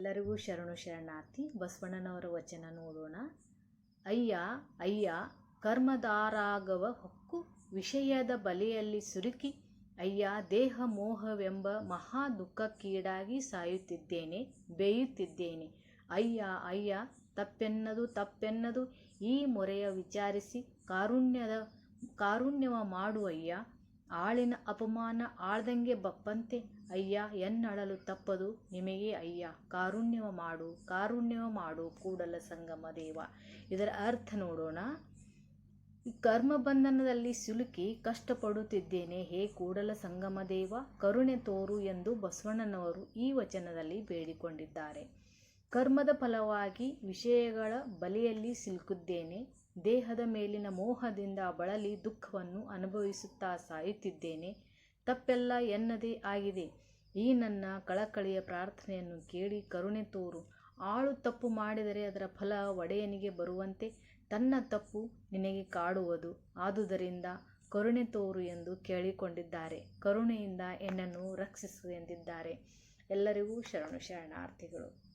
ಎಲ್ಲರಿಗೂ ಶರಣು ಶರಣಾರ್ಥಿ, ಬಸವಣ್ಣನವರ ವಚನ ನೋಡೋಣ. ಅಯ್ಯ ಅಯ್ಯ, ಕರ್ಮದಾರಾಗವ ಹೊಕ್ಕು, ವಿಷಯದ ಬಲೆಯಲ್ಲಿ ಸುರುಕಿ, ಅಯ್ಯ, ದೇಹ ಮೋಹವೆಂಬ ಮಹಾ ದುಃಖಕ್ಕೀಡಾಗಿ ಸಾಯುತ್ತಿದ್ದೇನೆ, ಬೇಯುತ್ತಿದ್ದೇನೆ. ಅಯ್ಯ ಅಯ್ಯ, ತಪ್ಪೆನ್ನದು ತಪ್ಪೆನ್ನದು, ಈ ಮೊರೆಯ ವಿಚಾರಿಸಿ ಕಾರುಣ್ಯದ, ಕಾರುಣ್ಯವ ಮಾಡುವಯ್ಯ ಆಳಿನ ಅಪಮಾನ ಆಳ್ದಂಗೆ ಬಪ್ಪಂತೆ ಅಯ್ಯ, ಎನ್ನಳಲು ತಪ್ಪದು ನಿಮಗೆ ಅಯ್ಯ. ಕಾರುಣ್ಯವ ಮಾಡು ಕಾರುಣ್ಯವ ಮಾಡು ಕೂಡಲ ಸಂಗಮ ದೇವ. ಇದರ ಅರ್ಥ ನೋಡೋಣ. ಕರ್ಮ ಬಂಧನದಲ್ಲಿ ಸಿಲುಕಿ ಕಷ್ಟಪಡುತ್ತಿದ್ದೇನೆ. ಹೇ ಕೂಡಲ ಸಂಗಮ ದೇವ, ಕರುಣೆ ತೋರು ಎಂದು ಬಸವಣ್ಣನವರು ಈ ವಚನದಲ್ಲಿ ಬೇಡಿಕೊಂಡಿದ್ದಾರೆ. ಕರ್ಮದ ಫಲವಾಗಿ ವಿಷಯಗಳ ಬಲೆಯಲ್ಲಿ ಸಿಲುಕಿದ್ದೇನೆ. ದೇಹದ ಮೇಲಿನ ಮೋಹದಿಂದ ಬಳಲಿ ದುಃಖವನ್ನು ಅನುಭವಿಸುತ್ತಾ ಸಾಯುತ್ತಿದ್ದೇನೆ. ತಪ್ಪೆಲ್ಲ ಎನ್ನದೇ ಆಗಿದೆ. ಈ ನನ್ನ ಕಳಕಳಿಯ ಪ್ರಾರ್ಥನೆಯನ್ನು ಕೇಳಿ ಕರುಣೆ ತೋರು. ಆಳು ತಪ್ಪು ಮಾಡಿದರೆ ಅದರ ಫಲ ಒಡೆಯನಿಗೆ ಬರುವಂತೆ ತನ್ನ ತಪ್ಪು ನಿನಗೆ ಕಾಡುವುದು. ಆದುದರಿಂದ ಕರುಣೆ ತೋರು ಎಂದು ಕೇಳಿಕೊಂಡಿದ್ದಾರೆ. ಕರುಣೆಯಿಂದ ಎನ್ನನ್ನು ರಕ್ಷಿಸು ಎಂದಿದ್ದಾರೆ. ಎಲ್ಲರಿಗೂ ಶರಣು ಶರಣಾರ್ಥಿಗಳು.